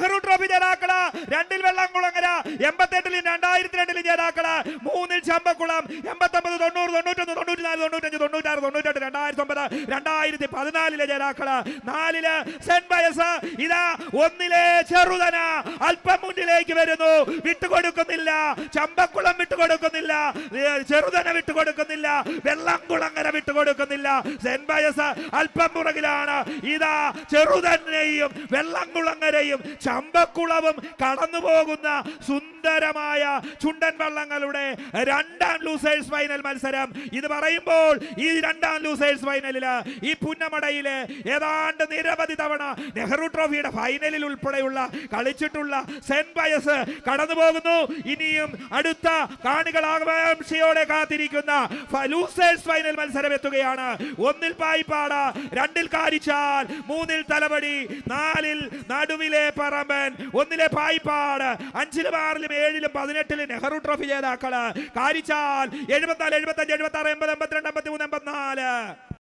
Nehru trophy ജേതാക്കൾ. രണ്ടിൽ വെള്ളംകുളങ്ങര എൺപത്തെട്ടിലും രണ്ടായിരത്തി രണ്ടിലും ജേതാക്കൾ. മൂന്നിൽ ചമ്പക്കുളം എൺപത്തൊമ്പത് തൊണ്ണൂറ് തൊണ്ണൂറ്റൊന്ന് തൊണ്ണൂറ്റി നാല് തൊണ്ണൂറ്റഞ്ച് തൊണ്ണൂറ്റാറ് തൊണ്ണൂറ്റി രണ്ടായിരത്തി ഒമ്പത് രണ്ടായിരത്തി പതിനാലിലെ ജേതാക്കൾ. നാലിൽ സെന്റ് ബയസ് ഇതാ ഒന്നിലെ ചെറുതന. അല്പം മുന്നിലേക്ക് വരുന്നു. വിട്ടുകൊടുക്കുന്നില്ല. ചമ്പക്കുളം വിട്ടുകൊടുക്കുന്നില്ല. ചെറുതന വിട്ടുകൊടുക്കുന്നില്ല. വെള്ളംകുളങ്ങര വിട്ടുകൊടുക്കുന്നില്ല. സെന്റ് ബയസ് അല്പം പുറകിലാണ്. ഇതാ ചെറുതന്നെയും വെള്ളംകുളങ്ങരയും ചമ്പക്കുളവും കടന്നു പോകുന്ന സുന്ദരമായ ചുണ്ടൻ വള്ളങ്ങളുടെ രണ്ടാം ലൂസേഴ്സ് ഫൈനൽ മത്സരം. ഇത് പറയുമ്പോൾ ഈ രണ്ടാം ലൂസേഴ്സ് ഫൈനലിൽ ഈ പുന്നമടയിൽ ഏതാണ്ട് നിരവധി തവണ നെഹ്റു ട്രോഫിയുടെ ഫൈനലിൽ ഉൾപ്പെടെയുള്ള കളിച്ചിട്ടുള്ള സെന്റ് ബയസ് കടന്നു പോകുന്നു ഇനിയും അടുത്ത കാണികൾ ആകാംക്ഷയോടെ കാത്തിരിക്കുന്ന ലൂസേഴ്സ് ഫൈനൽ മത്സരം എത്തുകയാണ് ഒന്നിൽ പായിപ്പാട രണ്ടിൽ കാരിച്ചാൽ മൂന്നിൽ തലപടി നാലിൽ നടുവിലെ പറമ്പൻ ഒന്നിലെ പായിപ്പാട് അഞ്ചിലും ആറിലും ഏഴിലും പതിനെട്ടിലും നെഹ്റു ട്രോഫി ജേതാക്കൾ കാരിച്ചാൽ എഴുപത്തിനാല് എഴുപത്തഞ്ച് എഴുപത്തി ആറ് എൺപത് എൺപത്തിരണ്ട്